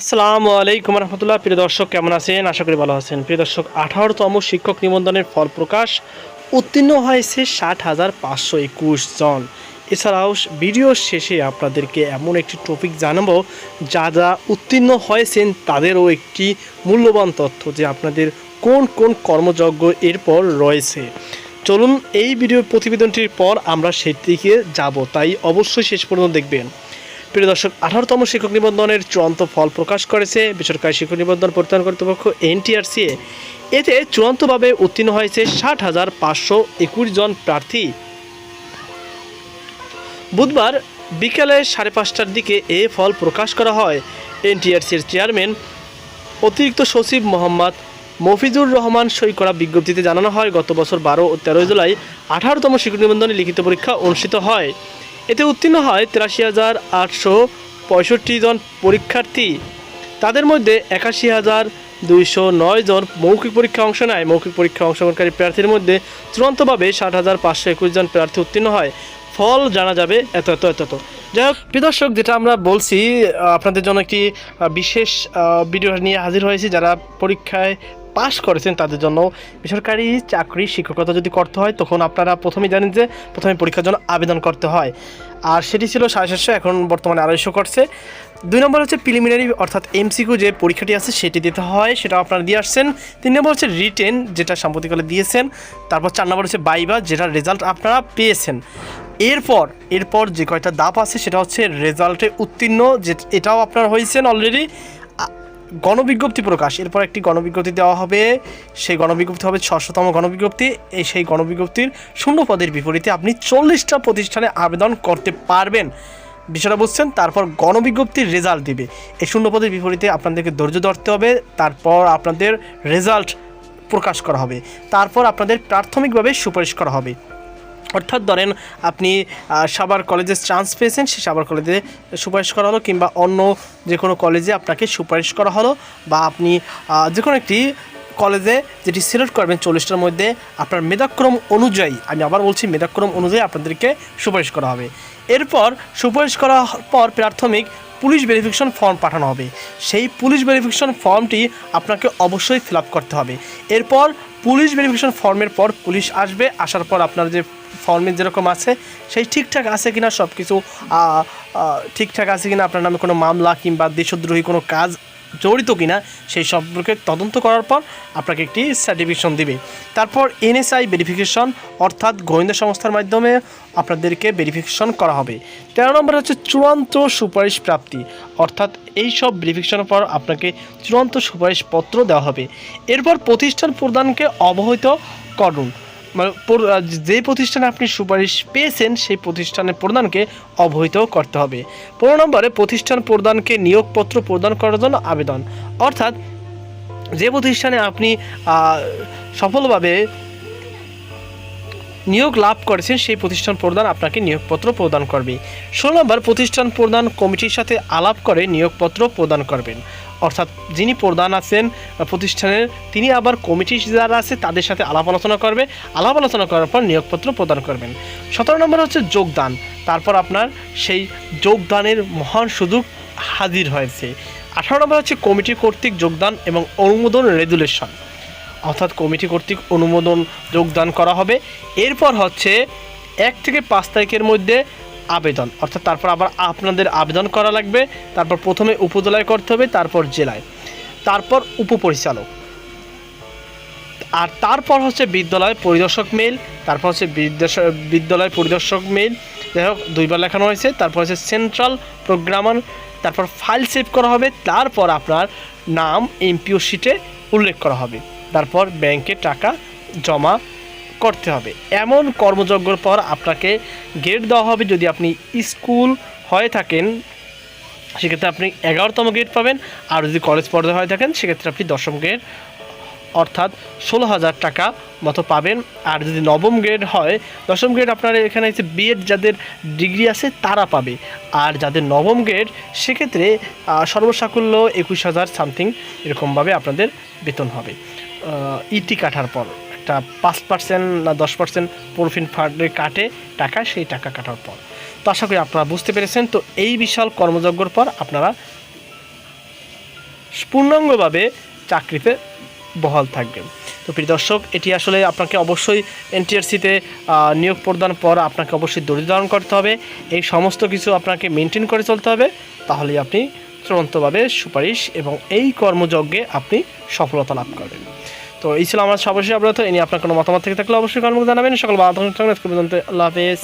আসসালামু আলাইকুম রহমতুল্লাহ। প্রিয় দর্শক, কেমন আছেন? আশা করি ভালো আছেন। প্রিয় দর্শক, আঠারোতম শিক্ষক নিবন্ধনের ফল প্রকাশ উত্তীর্ণ হয়েছে ষাট হাজার পাঁচশো একুশ জন। এছাড়াও ভিডিও শেষে আপনাদেরকে এমন একটি টপিক জানাব যারা উত্তীর্ণ হয়েছেন তাদেরও একটি মূল্যবান তথ্য যে আপনাদের কোন কোন কর্মযজ্ঞ এরপর রয়েছে। চলুন, এই ভিডিও প্রতিবেদনটির পর আমরা সেদিকে যাব। তাই অবশ্যই শেষ পর্যন্ত দেখবেন। প্রিয় দর্শক, আঠারোতম শিক্ষক নিবন্ধনের চূড়ান্ত ফল প্রকাশ করেছে বেসরকারি শিক্ষক নিবন্ধন প্রত্যয়ন কর্তৃপক্ষ এনটিআরসিএ এতে চূড়ান্তভাবে উত্তীর্ণ হয়েছে ষাট হাজার পাঁচশো একুশ জন প্রার্থী। বুধবার বিকেলে সাড়ে পাঁচটার দিকে এ ফল প্রকাশ করা হয়। এনটিআরসির চেয়ারম্যান অতিরিক্ত সচিব মোহাম্মদ মফিজুর রহমান সই করা বিজ্ঞপ্তিতে জানানো হয়, গত বছর বারো ও তেরোই জুলাই আঠারোতম শিক্ষক নিবন্ধনে লিখিত পরীক্ষা অনুষ্ঠিত হয়। এতে উত্তীর্ণ হয় তিরাশি হাজার আটশো পঁয়ষট্টি জন পরীক্ষার্থী। তাদের মধ্যে একাশি হাজার দুইশো নয় জন মৌখিক পরীক্ষা অংশ নেয়। মৌখিক পরীক্ষা অংশগ্রহণকারী প্রার্থীর মধ্যে চূড়ান্তভাবে ষাট হাজার পাঁচশো একুশ জন প্রার্থী উত্তীর্ণ হয়। ফল জানা যাবে এত এত এত এত। যাই হোক দর্শক, যেটা আমরা বলছি আপনাদের জন্য একটি বিশেষ ভিডিও নিয়ে হাজির হয়েছি। যারা পরীক্ষায় পাশ করেছেন তাদের জন্য বেসরকারি চাকরি শিক্ষকতা যদি করতে হয়, তখন আপনারা প্রথমেই জানেন যে প্রথমে পরীক্ষার জন্য আবেদন করতে হয়। আর সেটি ছিল সাড়ে সাতশো, এখন বর্তমানে আড়াইশো করছে। দুই নম্বর হচ্ছে প্রিলিমিনারি অর্থাৎ এমসিকিউ যে পরীক্ষাটি আছে, সেটি দিতে হয়, সেটা আপনারা দিয়ে আসছেন। তিন নম্বর হচ্ছে রিটেন যেটা সাম্প্রতিককালে দিয়েছেন। তারপর চার নম্বর হচ্ছে বাইবা যেটার রেজাল্ট আপনারা পেয়েছেন। এরপর এরপর যে কয়টা দাপ আছে, সেটা হচ্ছে রেজাল্টে উত্তীর্ণ, যে, এটাও আপনার হয়েছেন অলরেডি গণবিজ্ঞপ্তি প্রকাশ। এরপর একটি গণবিজ্ঞপ্তি দেওয়া হবে। সেই গণবিজ্ঞপ্তি হবে ছশোতম গণবিজ্ঞপ্তি। এই সেই গণবিজ্ঞপ্তির শূন্য পদের বিপরীতে আপনি চল্লিশটা প্রতিষ্ঠানে আবেদন করতে পারবেন। বিষয়টা বুঝছেন? তারপর গণবিজ্ঞপ্তির রেজাল্ট দিবে। এই শূন্য পদের বিপরীতে আপনাদেরকে ধৈর্য ধরতে হবে। তারপর আপনাদের রেজাল্ট প্রকাশ করা হবে। তারপর আপনাদের প্রাথমিকভাবে সুপারিশ করা হবে। অর্থাৎ ধরেন আপনি সাবার কলেজে চান্স পেয়েছেন সেই সাবার কলেজে সুপারিশ করা হলো, কিংবা অন্য যে কোনো কলেজে আপনাকে সুপারিশ করা হলো, বা আপনি যে কোনো একটি কলেজে যেটি সিলেক্ট করবেন চল্লিশটার মধ্যে, আপনার মেধাক্রম অনুযায়ী, আমি আবার বলছি মেধাক্রম অনুযায়ী আপনাদেরকে সুপারিশ করা হবে। এরপর সুপারিশ করার পর প্রাথমিক পুলিশ ভেরিফিকেশন ফর্ম পাঠানো হবে। সেই পুলিশ ভেরিফিকেশন ফর্মটি আপনাকে অবশ্যই ফিল করতে হবে। এরপর পুলিশ ভেরিফিকেশন ফর্মের পর পুলিশ আসবে, আসার পর আপনার যে ফর্মের যেরকম আছে, সেই ঠিকঠাক আছে কিনা সব কিছু ঠিকঠাক আছে কিনা, আপনার নামে কোনো মামলা কিংবা দেশদ্রোহী কোনো কাজ জড়িত কিনা সেই সম্পর্কে তদন্ত করার পর আপনাকে একটি সার্টিফিকেশন দিবে। তারপর এনএসআই ভেরিফিকেশন অর্থাৎ গোয়েন্দা সংস্থার মাধ্যমে আপনাদেরকে ভেরিফিকেশন করা হবে। তেরো নম্বর হচ্ছে চূড়ান্ত সুপারিশ প্রাপ্তি, অর্থাৎ এই সব ভেরিফিকেশনের পর আপনাকে চূড়ান্ত সুপারিশপত্র দেওয়া হবে। এরপর প্রতিষ্ঠান প্রদানকে অবহিত করুন। মানে যে প্রতিষ্ঠানে আপনি সুপারিশ পেয়েছেন, সেই প্রতিষ্ঠানের প্রদানকে অবহিত করতে হবে। পনেরো নম্বরে, প্রতিষ্ঠান প্রদানকে নিয়োগপত্র প্রদান করার জন্য আবেদন। অর্থাৎ, যে প্রতিষ্ঠানে আপনি সফলভাবে নিয়োগ লাভ করেছেন, সেই প্রতিষ্ঠান প্রদান আপনাকে নিয়োগপত্র প্রদান করবে। ষোলো নম্বর প্রতিষ্ঠান প্রদান কমিটির সাথে আলাপ করে নিয়োগপত্র প্রদান করবেন। অর্থাৎ যিনি প্রধান আছেন প্রতিষ্ঠানের, তিনি আবার কমিটি যারা আছে, তাদের সাথে আলাপ আলোচনা করবে। আলাপ আলোচনা করার পর নিয়োগপত্র প্রদান করবেন। সতেরো নম্বর হচ্ছে যোগদান। তারপর আপনার সেই যোগদানের মহান সুযোগ হাজির হয়েছে। আঠারো নম্বর হচ্ছে কমিটি কর্তৃক যোগদান এবং অনুমোদন রেজুলেশন। অর্থাৎ কমিটি কর্তৃক অনুমোদন যোগদান করা হবে। এরপর হচ্ছে এক থেকে পাঁচ তারিখের মধ্যে আবেদন। অর্থাৎ তারপর আবার আপনাদের আবেদন করা লাগবে। তারপর প্রথমে উপজেলায় করতে হবে, তারপর জেলায়। তারপর উপপরিচালক। আর তারপর হচ্ছে বিদ্যালয় পরিদর্শক মেল তারপর হচ্ছে বিদ্যালয় পরিদর্শক মেল যাই হোক, দুইবার লেখানো হয়েছে। তারপর হচ্ছে সেন্ট্রাল প্রোগ্রামার, তারপর ফাইল সেভ করা হবে। তারপর আপনার নাম, এমপিও শিটে উল্লেখ করা হবে। তারপর ব্যাংকে টাকা জমা করতে হবে। এমন কর্মযজ্ঞর পর আপনাকে গেট দেওয়া হবে যদি আপনি স্কুল হয়ে থাকেন, সেক্ষেত্রে আপনি এগারোতম গেট পাবেন। আর যদি কলেজ পর্যায়ে হয়ে থাকেন, সেক্ষেত্রে আপনি দশম গেট অর্থাৎ ষোলো হাজার টাকা মতো পাবেন। আর যদি নবম গ্রেড হয়, দশম গ্রেড আপনার এখানে হচ্ছে বিএড যাদের ডিগ্রি আছে, তারা পাবে। আর যাদের নবম গ্রেড সেক্ষেত্রে সর্বসাকুল্য একুশ হাজার সামথিং এরকমভাবে আপনাদের বেতন হবে। ইটি কাটার পর। একটা পাঁচ পার্সেন্ট না দশ পার্সেন্ট প্রফিট ফান্ডে কাটে টাকা সেই টাকা কাটার পর। তো আশা করি আপনারা বুঝতে পেরেছেন। তো এই বিশাল কর্মযজ্ঞর পর আপনারা পূর্ণাঙ্গভাবে চাকরিতে বহাল থাকবেন। তো প্রিয় দর্শক, এটি আসলে আপনাকে অবশ্যই এনটিআরসিতে নিয়োগ প্রদান পর আপনাকে অবশ্যই দরিদ্র ধারণ করতে হবে। এই সমস্ত কিছু আপনাকে মেনটেন করে চলতে হবে। তাহলেই আপনি চূড়ান্তভাবে সুপারিশ এবং এই কর্মযজ্ঞে আপনি সফলতা লাভ করবেন। তো এই ছিল আমার সর্বশেষ অবরত এ নিয়ে আপনার কোনো মতামত থেকে থাকলে অবশ্যই কর্ম জানাবেন। সকল বাধা আল্লাহ হাফেজ।